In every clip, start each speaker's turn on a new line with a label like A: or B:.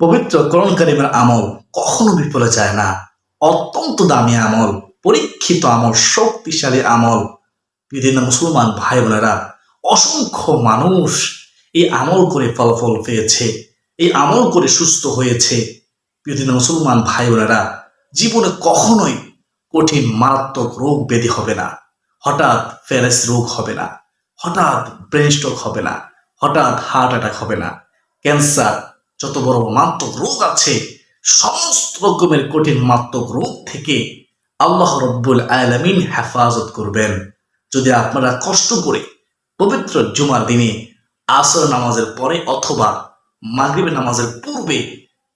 A: পবিত্র করণ কারিমের আমল কখনো বিফলে যায় না। অত্যন্ত দামি আমল, পরীক্ষিত আমল, শক্তিশালী আমল। বিভিন্ন মুসলমান ভাই বোনেরা, অসংখ্য মানুষ এই আমল করে ফলাফল পেয়েছে, এই আমল করে সুস্থ হয়েছে। বিভিন্ন মুসলমান ভাই বোনেরা, জীবনে কখনোই কঠিন, মারাত্মক রোগ ব্যাধি হবে না। হঠাৎ ফেরেস রোগ হবে না, হঠাৎ ব্রেন স্ট্রোক হবে না, হঠাৎ হার্ট অ্যাটাক হবে না। ক্যান্সার যত বড় মারাত্মক রোগ আছে, সমস্ত রকমের কঠিন মারাত্মক রোগ থেকে আল্লাহ রব্বুল আলামিন হেফাজত করবেন। যদি আপনারা কষ্ট করে পবিত্র জুমার দিনে আসর নামাজের পরে অথবা মাগরিবের নামাজের পূর্বে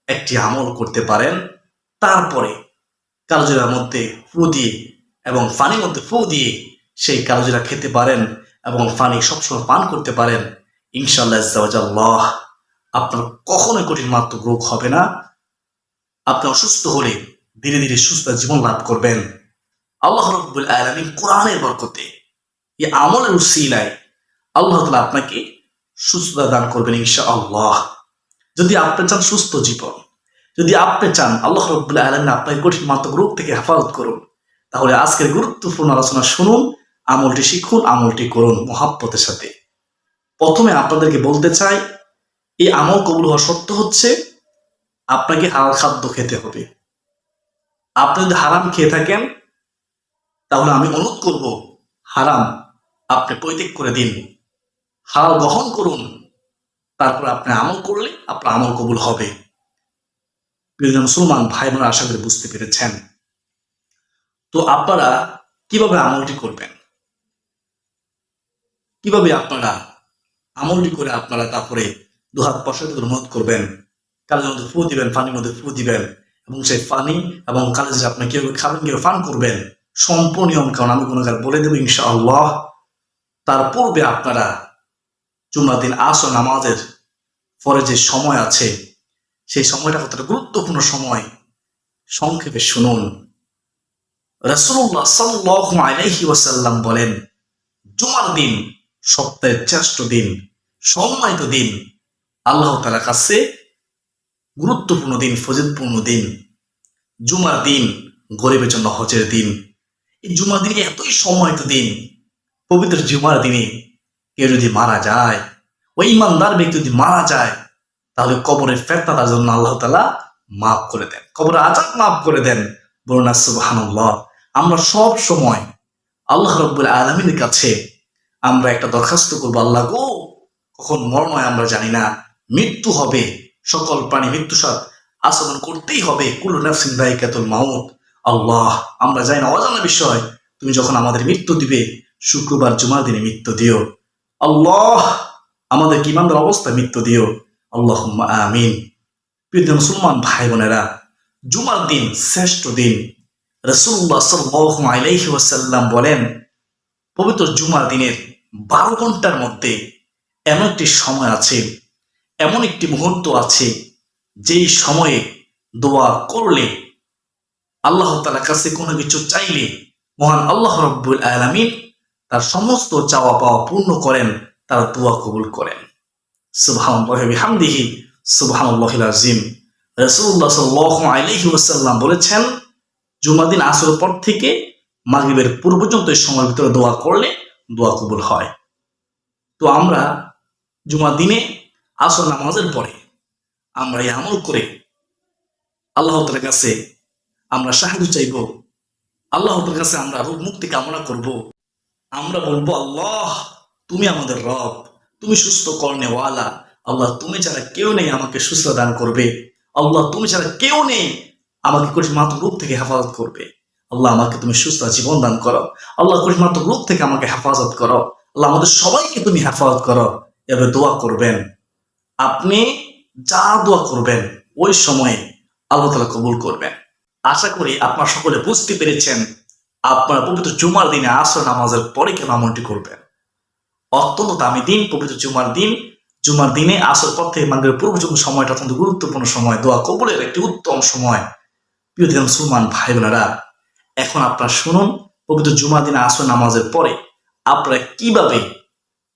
A: একটি আমল করতে পারেন, তারপরে কালোজিরার মধ্যে ফু দিয়ে এবং ফানির মধ্যে ফু দিয়ে সেই কালোজিরা খেতে পারেন এবং পানি সবসময় পান করতে পারেন। ইনশাল্লাহ আপনার কখনোই কঠিন মারাত্মক রোগ হবে না। আপনি অসুস্থ হলে ধীরে ধীরে সুস্থ জীবন লাভ করবেন। আল্লাহ রব্বুল আলমিন কোরআনের বরকতে এই আমলের উসিলায় আল্লাহ তালা আপনাকে সুস্থতা দান করবেন ইনশা আল্লাহ যদি আপনি চান সুস্থ জীবন, যদি আপনি চান আল্লাহ রব্বুল্লাহ আলমিন আপনাকে কঠিন মারাত্মক রোগ থেকে হেফাজত করুন, তাহলে আজকের গুরুত্বপূর্ণ আলোচনা শুনুন, আমলটি শিখুন, আমলটি করুন মহাব্বতের সাথে। প্রথমে আপনাদেরকে বলতে চাই এই আমল কবুল হওয়া সত্য হচ্ছে আপনাকে হালাল খাদ্য খেতে হবে। আপনি যদি হারাম খেয়ে থাকেন, তাহলে আমি অনুরোধ করব, হারাম আপনি পরিত্যাগ করে দিন। হালাল গ্রহণ করুন, তারপর আপনি আমল করলে আপনার আমল কবুল হবে। প্রিয় মুসলমান ভাই বোনেরা আশা করে বুঝতে পেরেছেন। তো আপনারা কীভাবে আমলটি করবেন? কীভাবে আপনারা আমলটি করে আপনারা তারপরে দুহাত করে মত করবেন কালের মধ্যে ফু দিবেন, পানির মধ্যে ফু দিবেন, এবং সেই পানি এবং কালেজে আপনি কীভাবে খাবেন, কীভাবে পান করবেন, সম্পূর্ণ নিয়ম কারণ আমি কোনো কাজ বলে দেবো ইনশা আল্লাহ তার পূর্বে আপনারা জুমার দিন আসর নামাজের পরে যে সময় আছে, সেই সময়টা কতটা গুরুত্বপূর্ণ সময়, সংক্ষেপে শুনুন। রসুল্লাহ সাল্লাহ ওয়াসাল্লাম বলেন, জুমার দিন সপ্তাহের শ্রেষ্ঠ দিন, সম্মানিত দিন। আল্লাহ তালার কাছে গুরুত্বপূর্ণ দিন ফজিলপূর্ণ দিন, জুমার দিন, গরিবের জন্য হজের দিন। এই জুমার দিনে এতই সম্মানিত দিন, পবিত্র জুমার দিনে কেউ যদি মারা যায় ওই ইমানদার ব্যক্তি যদি মারা যায়, তাহলে কবরের ফেরতা তার জন্য আল্লাহ তালা মাফ করে দেন, কবরের আজাদ মাফ করে দেন। বলুন সুবাহানুল্লাহ, আমরা সব সময় আল্লাহ রব্বুল আলমীর কাছে আমরা একটা দরখাস্ত করব, আল্লাহ গো, কখন মরণ হয় আমরা জানি না। মৃত্যু হবে। সকল প্রাণী মৃত্যু সাথ আচরণ করতেই হবে। কুল্লু নাফসিন দায়িকাতুল মাউত। আল্লাহ, আমরা জানি না, অজানা বিষয়। তুমি যখন আমাদের মৃত্যু দিবে, শুক্রবার জুমার দিনে মৃত্যু দিও। আল্লাহ, আমাদের কিমানদের অবস্থায় মৃত্যু দিও। আল্লাহ আমিন। প্রিয় মুসলমান ভাই বোনেরা, জুমার দিন শ্রেষ্ঠ দিন। রসুল্লাহ সাল্লাহ বলেন, পবিত্র জুমার দিনের বারো ঘণ্টার মধ্যে এমন একটি সময় আছে এমন একটি মুহূর্ত আছে যেই সময়ে দোয়া করলে আল্লাহ তালার কাছে কোনো কিছু চাইলে মহান আল্লাহ রব্বুল আলমিন তার সমস্ত চাওয়া পাওয়া পূর্ণ করেন, তার দোয়া কবুল করেন। সুবাহামদিহি সুবাহান্লাহ আজিম রসুল্লাহ সাল্লাহ আলহি ওসাল্লাম বলেছেন জুমা দিন আসর পর থেকে মাগরিবের পূর্ব পর্যন্ত এই সময়ের ভিতরে দোয়া করলে দোয়া কবুল হয়। তো আমরা জুমা দিনে আসর নামাজের পরে আমরা এই আমল করে আল্লাহ তালার কাছে আমরা সাহায্য চাইব, আল্লাহ তালার কাছে আমরা রোগ মুক্তি কামনা করব। আমরা বলব, আল্লাহ, তুমি আমাদের রব, তুমি সুস্থ কর্নেওয়ালা। আল্লাহ, তুমি ছাড়া কেউ নেই আমাকে সুস্থ দান করবে। আল্লাহ, তুমি ছাড়া কেউ নেই আমাকে কঠিন মাত্র রোগ থেকে হেফাজত করবে। আল্লাহ, আমাকে তুমি সুস্থ জীবন দান করো। আল্লাহ কঠিন মাত্র রোগ থেকে আমাকে হেফাজত করো। আল্লাহ, আমাদের সবাইকে তুমি হেফাজত করো। এভাবে দোয়া করবেন। আপনি যা দোয়া করবেন, ওই সময়ে আল্লাহ তালা কবুল করবেন। আশা করি আপনার সকলে বুঝতে পেরেছেন, আপনার পবিত্র জুমার দিনে আসর নামাজের পরে কেন আমলটি করবেন। অত্যন্ত দামি দিন, পবিত্র জুমার দিন। জুমার দিনে আসর পর থেকে মাগরের পূর্ব জন্য সময়টা অত্যন্ত গুরুত্বপূর্ণ সময়। দোয়া কবুলের একটি উত্তম সময়। প্রিয় মুসলমান ভাই বোনেরা এখন আপনারা শুনুন, পবিত্র জুমার দিনে আসর নামাজের পরে আপনারা কীভাবে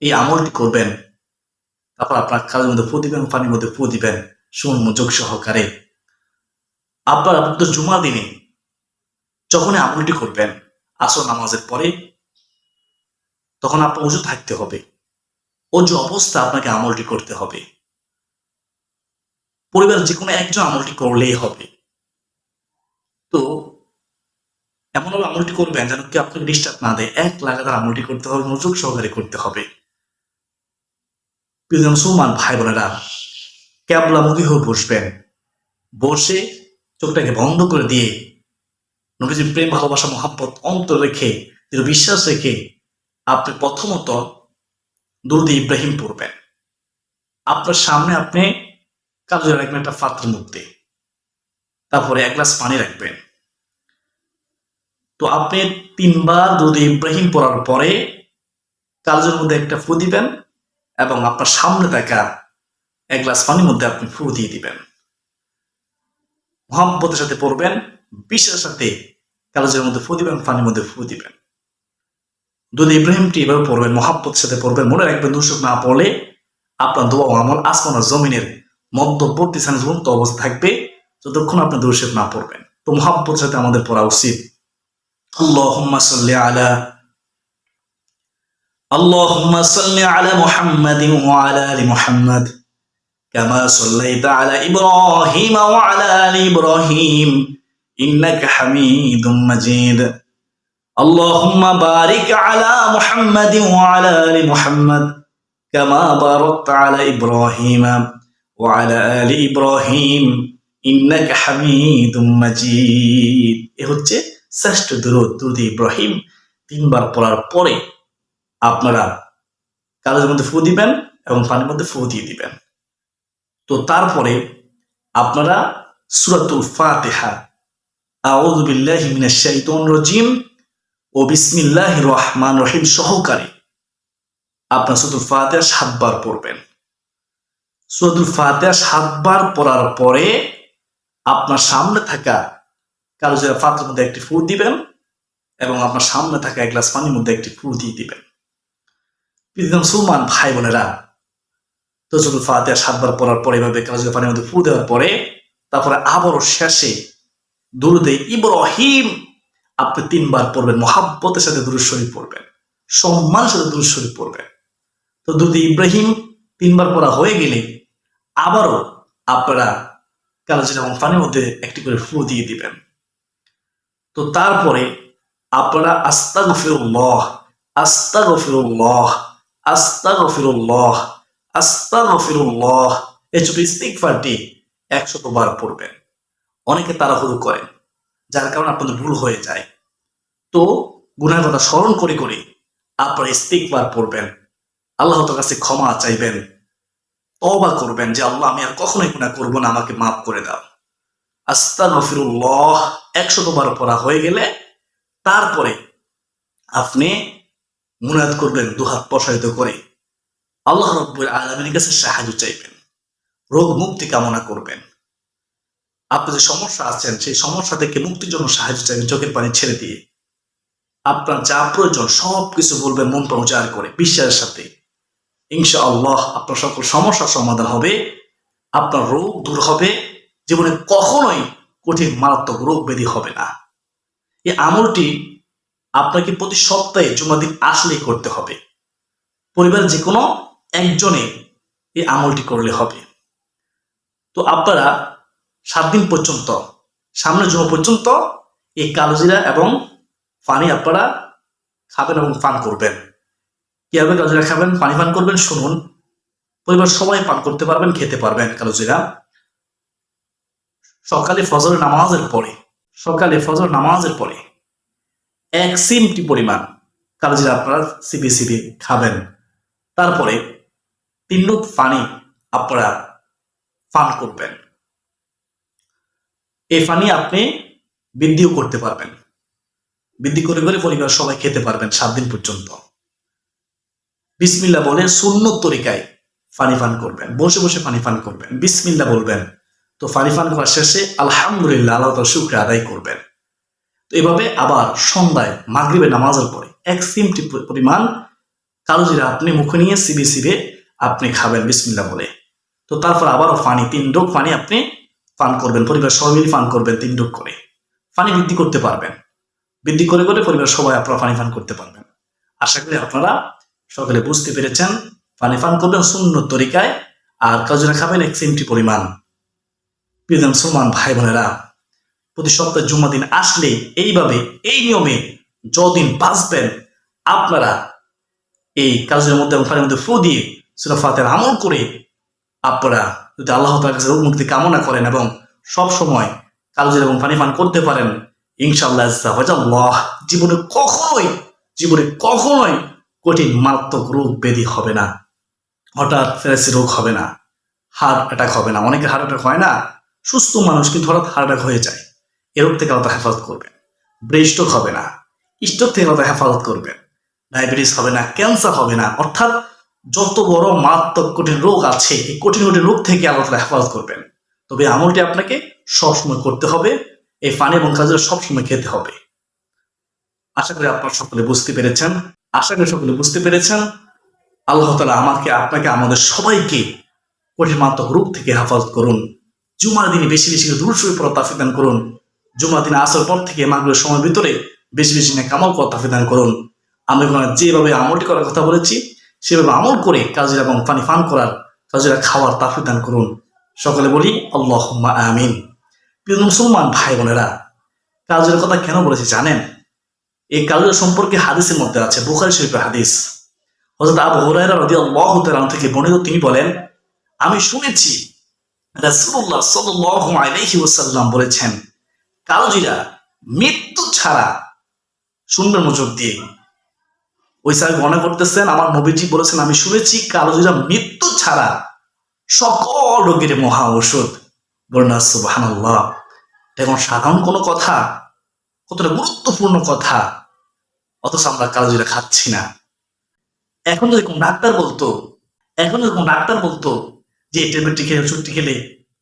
A: এই আমলটি করবেন তারপর আপনার কাজের মধ্যে ফু দিবেন পানির মধ্যে ফু দিবেন শুন মনোযোগ সহকারে আপনার তো জুমা দিনে যখন আমলটি করবেন, আসর নামাজের পরে, তখন আপনার উজু থাকতে হবে। অজু অবস্থা আপনাকে আমলটি করতে হবে। পরিবারের যে কোনো একজন আমলটি করলেই হবে। তো, এমনভাবে আমলটি করবেন যেন কি আপনাকে ডিস্টার্ব না দেয়। এক লাগাতার আমলটি করতে হবে, মনোযোগ সহকারে করতে হবে। প্রিয় মুসলমান ভাই বোনেরা ক্যাবলামুখী হয়ে বসবেন। বসে চোখটাকে বন্ধ করে দিয়ে নবীজির প্রেম, ভালোবাসা, মহাব্বত অন্তর রেখে, দৃঢ় বিশ্বাস রেখে আপনি প্রথমত দুরুদ ইব্রাহিম পড়বেন। আপনার সামনে আপনি কাজে রাখবেন একটা পাত্রের মধ্যে তারপরে এক গ্লাস পানি রাখবেন। তো আপনি তিনবার দুধ ইব্রাহিম পড়ার পরে কাজের মধ্যে একটা ফু দিবেন এবং আপনার সামনে থাকা এক গ্লাস পানির মধ্যে আপনি ফু দিয়ে দিবেন। মহাব্বতের সাথে পড়বেন, বিশ্বাসের সাথে কালেজের মধ্যে ফু দিবেন, পানির মধ্যে ফু দিবেন। দুধ ইব্রাহিমটি এভাবে পড়বেন, মহাব্বতের সাথে পড়বেন। মনে রাখবেন দুশোক না পড়লে আপনার দোয়া আমল আসমান জমিনের মধ্যবর্তী স্থানে ঝুলন্ত অবস্থা থাকবে, যতক্ষণ আপনি দুশেক না পড়বেন। তো মহাব্বতের সাথে আমাদের পড়া উচিত। আল্লাহ আলা اللهم صل على محمد وعلى ال محمد كما صليت على ابراهيم وعلى ال ابراهيم انك حميد مجيد اللهم بارك على محمد وعلى ال محمد كما باركت على ابراهيم وعلى ال ابراهيم انك حميد مجيد এ হচ্ছে শ্রেষ্ঠ দুরুদ দুরুদ ইব্রাহিম তিনবার পড়ার পরে আপনারা কাগজের মধ্যে ফু দিবেন এবং পানির মধ্যে ফু দিয়ে দিবেন। তো তারপরে আপনারা সুরাতুল ফাতিহা, আউযু বিল্লাহি মিনাশ শাইতানির রাজিম ও বিসমিল্লাহির রহমান রহিম সহকারে আপনার সুরাতুল ফাতিহা সাতবার পড়বেন। সুরাতুল ফাতিহা সাতবার পড়ার পরে আপনার সামনে থাকা কাগজের পাত্রের মধ্যে একটি ফু দিবেন এবং আপনার সামনে থাকা এক গ্লাস পানির মধ্যে একটি ফু দিয়ে দিবেন। মুসলমান ভাই বোনেরা তজুল ফাতে সাতবার পড়ার পরে এভাবে কাগজের পানির মধ্যে ফু দেওয়ার পরে তারপরে আবারও শেষে দুরুদে ইব্রাহিম, আপনি তিনবার পড়বেন, মহাব্বতের সাথে দুরুদ শরীফ পড়বেন, সম্মানের সাথে দুরুদ শরীফ পড়বেন। তো দুরুদে ইব্রাহিম তিনবার পড়া হয়ে গেলে আবারও আপনারা কাগজের এবং পানির মধ্যে একটি করে ফু দিয়ে দিবেন। তো তারপরে আপনারা আস্তা গফিরুল্লাহ আস্তা গফিরুল্লাহ আস্তা গফিরুল্লাহ আস্তা গফিরুল্লাহ এই ছোট ইস্তিকফারটি একশত বার পড়বেন। অনেকে তাড়াহুড়ো করেন, যার কারণে আপনাদের ভুল হয়ে যায়। তো গুনার কথা স্মরণ করে করে আপনারা ইস্তিকবার পড়বেন। আল্লাহ তোর কাছে ক্ষমা চাইবেন তবা করবেন যে, আল্লাহ, আমি আর কখনোই গুণা করব না, আমাকে মাফ করে দাও। আস্তাগফিরুল্লাহ একশত বার পড়া হয়ে গেলে তারপরে আপনি মুনাদ করবেন দুহাত প্রসারিত করে। আল্লাহ রব্বুল আলমীর কাছে সাহায্য চাইবেন, রোগ মুক্তি কামনা করবেন। আপনি যে সমস্যা আছেন, সেই সমস্যা থেকে মুক্তির জন্য সাহায্য চাইবেন চোখের পানি ছেড়ে দিয়ে। আপনার যা প্রয়োজন সব কিছু বলবেন, মন প্রচার করে, বিশ্বাসের সাথে। ইনশা আল্লাহ আপনার সকল সমস্যার সমাধান হবে, আপনার রোগ দূর হবে, জীবনে কখনোই কঠিন, মারাত্মক রোগ ব্যাধি হবে না। এই আমলটি আপনাকে প্রতি সপ্তাহে জুমা দিন আসলেই করতে হবে। পরিবারের যে কোনো একজনে এই আমলটি করলে হবে। তো আপনারা সাত দিন পর্যন্ত, সামনে জমা পর্যন্ত এই কালোজিরা এবং পানি আপনারা খাবেন এবং পান করবেন। কীভাবে কালোজিরা খাবেন, পানি পান করবেন, শুনুন। পরিবার সবাই পান করতে পারবেন, খেতে পারবেন কালোজিরা সকালে ফজর নামাজের পরে, সকালে ফজর নামাজের পরে এক সিমটি পরিমাণ। কালোজিরা আপনারা সিবি সিবি খাবেন। তারপরে তিন লোক পানি আপনারা পান করবেন। এই পানি আপনি বৃদ্ধিও করতে পারবেন। বৃদ্ধি করে করে পরিবার সবাই খেতে পারবেন সাত দিন পর্যন্ত। বিসমিল্লা বলে শূন্য তরিকায় পানি পান করবেন। বসে বসে পানি পান করবেন। বিসমিল্লা বলবেন। তো পানি পান করার শেষে আলহামদুলিল্লাহ, আল্লাহ শুক্র আদায় করবেন। তো এভাবে আবার সন্ধ্যায় মাগরিবে নামাজের পরে এক সিমটি পরিমাণ কালোজিরা আপনি মুখে নিয়ে সিবে সিবে আপনি খাবেন বিসমিল্লা বলে। তো তারপর আবারও পানি তিন ডোক পানি আপনি পান করবেন পরিবার সবাই মিলে পান করবেন তিন ডোক করে। পানি বৃদ্ধি করতে পারবেন। বৃদ্ধি করে করে পরিবার সবাই আপনারা পানি পান করতে পারবেন। আশা করি আপনারা সকলে বুঝতে পেরেছেন পানি পান করবেন শূন্য তরিকায়, আর কাজুরা খাবেন এক চিমটি পরিমাণ। প্রিয় মুসলমান ভাই বোনেরা প্রতি সপ্তাহে জুম্মা দিন আসলে এইভাবে, এই নিয়মে যদিন বাঁচবেন, আপনারা এই কাজের মধ্যে এবং পানির মধ্যে ফু দিয়ে সুরা আমল করে আপনারা যদি আল্লাহ তার কাছে রোগ মুক্তি কামনা করেন এবং সব সময় কালজের এবং পানি পান করতে পারেন, ইনশাআল্লাহ আল্লাহ জীবনে কখনোই জীবনে কখনোই কঠিন, মারাত্মক রোগ ব্যাধি হবে না। হঠাৎ ফেরাসি রোগ হবে না, হার্ট অ্যাটাক হবে না। অনেকে হার্ট অ্যাটাক হয় না, সুস্থ মানুষ কিন্তু হঠাৎ হার্ট অ্যাটাক হয়ে যায়। রোগ থেকে আলাদা হেফাজত করবেন। ব্রেন স্ট্রোক হবে না স্ট্রোক থেকে আলাদা হেফাজত করবেন। ডায়াবেটিস হবে না, ক্যান্সার হবে না, অর্থাৎ যত বড় মারাত্মক কঠিন রোগ আছে, এই কঠিন কঠিন রোগ থেকে আল্লাহ হেফাজত করবেন। তবে আমলটি আপনাকে সবসময় করতে হবে, এই পানি এবং কাজের সবসময় খেতে হবে। আশা করি আপনারা সকলে বুঝতে পেরেছেন। আশা করি সকলে বুঝতে পেরেছেন। আল্লাহ তালা আমাকে, আপনাকে, আমাদের সবাইকে কঠিন মারাত্মক রোগ থেকে হেফাজত করুন। জুমার দিনে বেশি বেশি দূর শুয়ে পড়া করুন। জুমার দিনে আসার পর থেকে মাগরের সময় ভিতরে বেশি বেশি না কামাল তাফিক দান করুন। আমি যেভাবে আমলটি করার কথা বলেছি, সেভাবে আমল করে কাজের এবং পানি পান করার, কাজেরা খাওয়ার তাফিক দান করুন। সকলে বলি আল্লাহ আমিন। প্রিয় মুসলমান ভাই বোনেরা, কাজের কথা কেন বলেছি জানেন? এই কাজের সম্পর্কে হাদিসের মধ্যে আছে, বুখারি শরীফের হাদিস। হজরত আবু হুরায়রা রাদিয়াল্লাহু তাআলা থেকে বর্ণিত, তিনি বলেন, আমি শুনেছি রাসূলুল্লাহ সাল্লাল্লাহু আলাইহি ওয়াসাল্লাম বলেছেন কালোজিরা মৃত্যু ছাড়া শুনবেন মনোযোগ দিয়ে। ওই সাহেব মনে করতেছেন, আমার নবীজি বলেছেন, আমি শুনেছি কালোজিরা মৃত্যু ছাড়া সকল রোগের মহা ঔষধ। বর্ণা সুবহানাল্লাহ। এখন সাধারণ কোনো কথা, কতটা গুরুত্বপূর্ণ কথা, অথচ আমরা কালোজিরা খাচ্ছি না। এখন যদি কোনো ডাক্তার বলতো, এখন যদি কোনো ডাক্তার বলতো যে ট্যাবলেটটি খেলে, ওষুধটি খেলে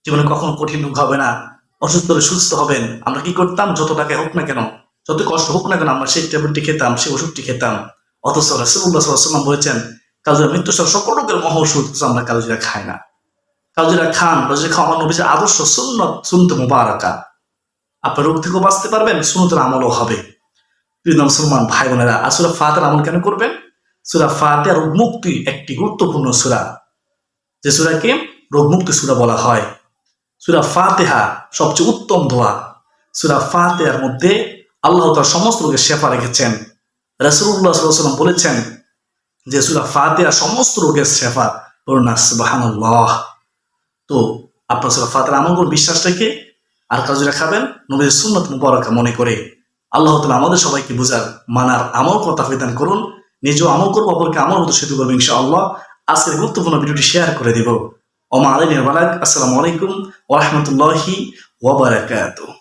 A: জীবনে কখনো কঠিন রোগ হবে না অসুস্থ হলে সুস্থ হবেন। আমরা কি করতাম? যত টাকা হোক না কেন, যত কষ্ট হোক না কেন আমরা সেই ট্যাবলেটটি খেতাম, সেই ওষুধটি খেতাম। অথচ রাসুল্লাহ সাল্লাম বলেছেন, কালজিরা মৃত্যু সকল রোগের মহা ওষুধ আমরা কালজিরা খাই না। কালজিরা খান, কালজিরা খাওয়া আমার আদর্শ সুন্নত সুনত মুবারাকা। আপনার রোগ থেকেও বাঁচতে পারবেন সুনতের আমলও হবে। প্রিয় মুসলমান ভাই বোনেরা আসলে ফাতের আমল কেন করবেন? সুরা ফাতে রোগ মুক্তি একটি গুরুত্বপূর্ণ সুরা। যে সুরাকে রোগ মুক্তি সুরা বলা হয়। সুরা ফাতেহা সবচেয়ে উত্তম দোয়া। সুরা ফাতেহার মধ্যে আল্লাহ তার সমস্ত রোগের শেফা রেখেছেন। রাসুল্লাহ সাল্লাম বলেছেন যে সুরা ফাতেহা সমস্ত রোগের সুবাহান্লাহ তো আপনার সুরা ফাতের আমল বিশ্বাস রেখে আর কাজুরা খাবেন, নবীর সুন্নত মুবারকা মনে করে। আল্লাহ তালা আমাদের সবাইকে বুঝার, মানার আমল কথা বিধান করুন। নিজেও আমল করব, অপরকে আমল মতো সেতু করব ইনশাআল্লাহ। আজকের গুরুত্বপূর্ণ ভিডিওটি শেয়ার করে দেব। ওমা আলী আসসালামু আলাইকুম ওরহমতুল্লাহি ওবরাকাতুহ